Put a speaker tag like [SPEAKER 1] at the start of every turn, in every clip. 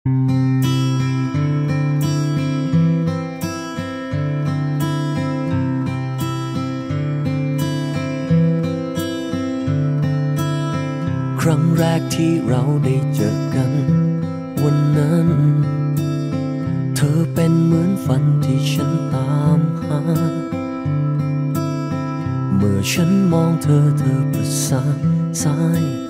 [SPEAKER 1] ครั้งแรกที่เราได้เจอกัน วันนั้น เธอเป็นเหมือนฝันที่ฉันตามหา เมื่อฉันมองเธอเธอประสานสาย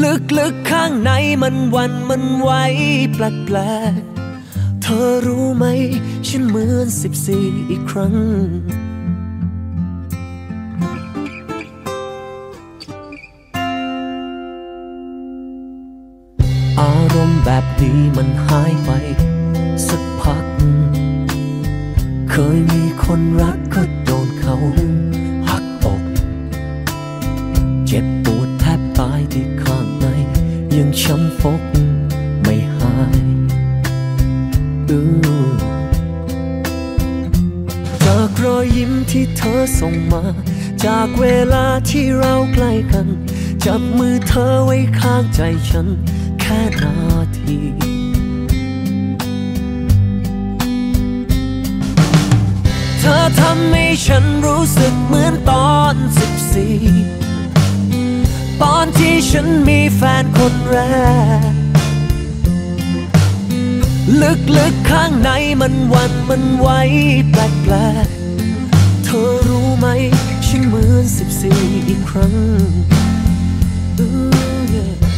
[SPEAKER 1] ลึกๆข้างในมันวันมันไหวแปลกๆ เธอรู้ไหม ฉันเหมือนสิบสี่อีกครั้ง อารมณ์แบบนี้มันหายไป สักพัก เคยมีคนรักก็โดนเขา ยังช้ำฟกไม่หายจากรอยยิ้มที่เธอส่งมา จากเวลาที่เราใกล้กัน จับมือเธอไว้ข้างใจฉัน แค่นาทีเธอทำให้ฉันรู้สึกเหมือนตอนสิบสี่ ฉันมีแฟนคนแรก ลึกๆข้างในมันวันมันไหวแปลกๆเธอรู้ไหมฉันเหมือนสิบสี่อีกครั้ง Ooh, yeah.